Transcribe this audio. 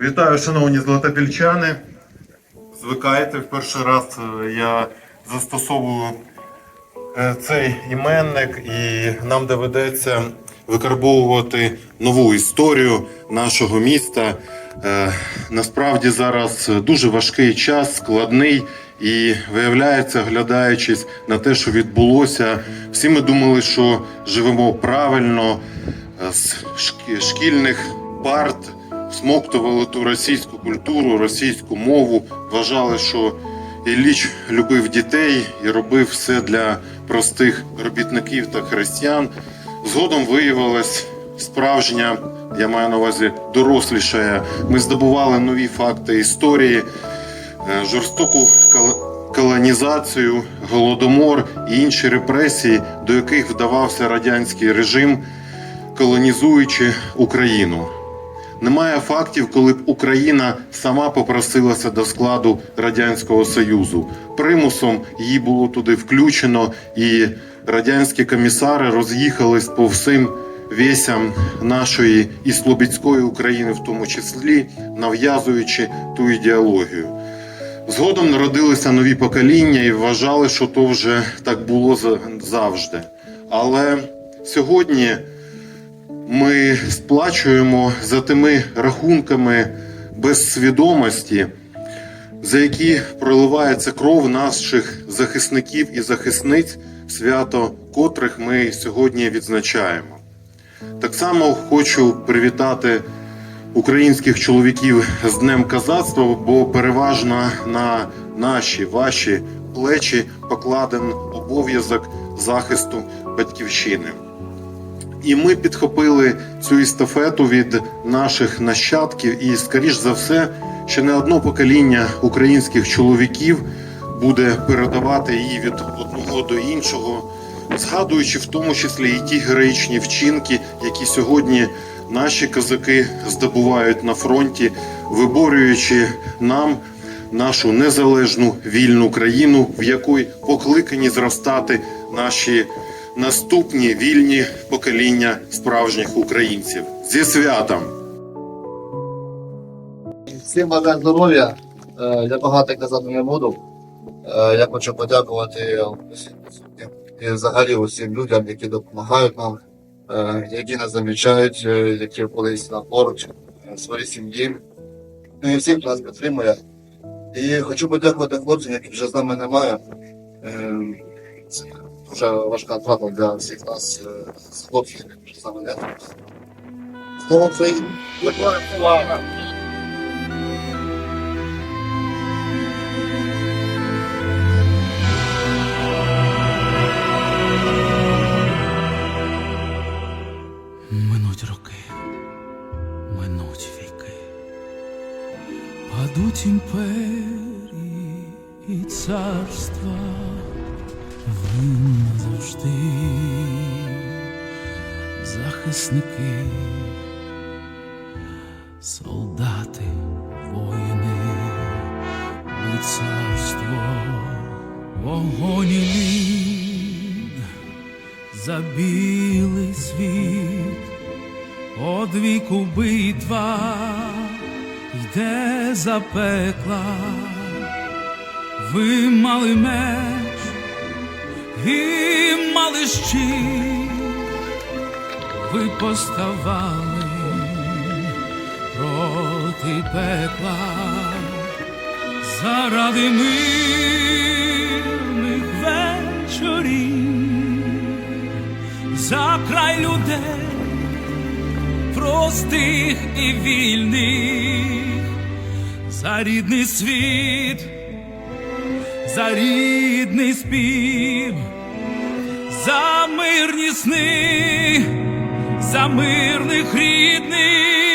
Вітаю, шановні златопільчани. Звикайте, в перший раз е, я застосовую е, цей іменник, і нам доведеться викарбовувати нову історію нашого міста. Е, Насправді зараз дуже важкий час, складний. І виявляється, глядаючись на те, що відбулося, всі ми думали, що живемо правильно з шкільних парт всмоктували ту російську культуру, російську мову, вважали, що Ілліч любив дітей і робив все для простих робітників та християн. Згодом виявилась справжня, я маю на увазі дорослішає. Ми здобували нові факти історії, е, жорстоку колонізацію, голодомор і інші репресії, до яких вдавався радянський режим, колонізуючи Україну. Немає фактів, коли б Україна сама попросилася до складу Радянського Союзу. Примусом її було туди включено, і радянські комісари роз'їхались по всім весям нашої і Слобідської України, в тому числі, нав'язуючи ту ідеологію. Згодом народилися нові покоління і вважали, що то вже так було завжди. Але сьогодні ми сплачуємо за тими рахунками без свідомості, за які проливається кров наших захисників і захисниць, свято котрих ми сьогодні відзначаємо. Так само хочу привітати українських чоловіків з Днем Казацтва, бо переважно на наші ваші плечі покладен обов'язок захисту батьківщини. І ми підхопили цю естафету від наших нащадків, і, скоріш за все, ще не одно покоління українських чоловіків буде передавати її від одного до іншого, згадуючи в тому числі і ті героїчні вчинки, які сьогодні наші козаки здобувають на фронті, виборюючи нам нашу незалежну вільну країну, в якій покликані зростати наші наступні вільні покоління справжніх українців. Зі святом! Всім бажаю здоров'я. Е, Я багато казати не буду. Е, Я хочу подякувати і взагалі усім людям, які допомагають нам, е, які нас замічають, які колись нам поруч, своїй сім'ї. Ну і всім, хто нас підтримує. І хочу подякувати хлопцям, яких вже з нами немає. Дуже важка втрата для всіх нас, е, з хлопців, вже з нами Україні! Минуть роки, минуть віки, падуть імперії і царства, винна завжди захисники, солдати, воїни, лицарство, вогонь і лід за білий світ, од віку битва йде за пекла, ви мали меч і мали щит, ви поставали проти пекла. Заради мирних вечорів за край людей, простих і вільних, за рідний світ, за рідний спів, за мирні сни, за мирних рідних.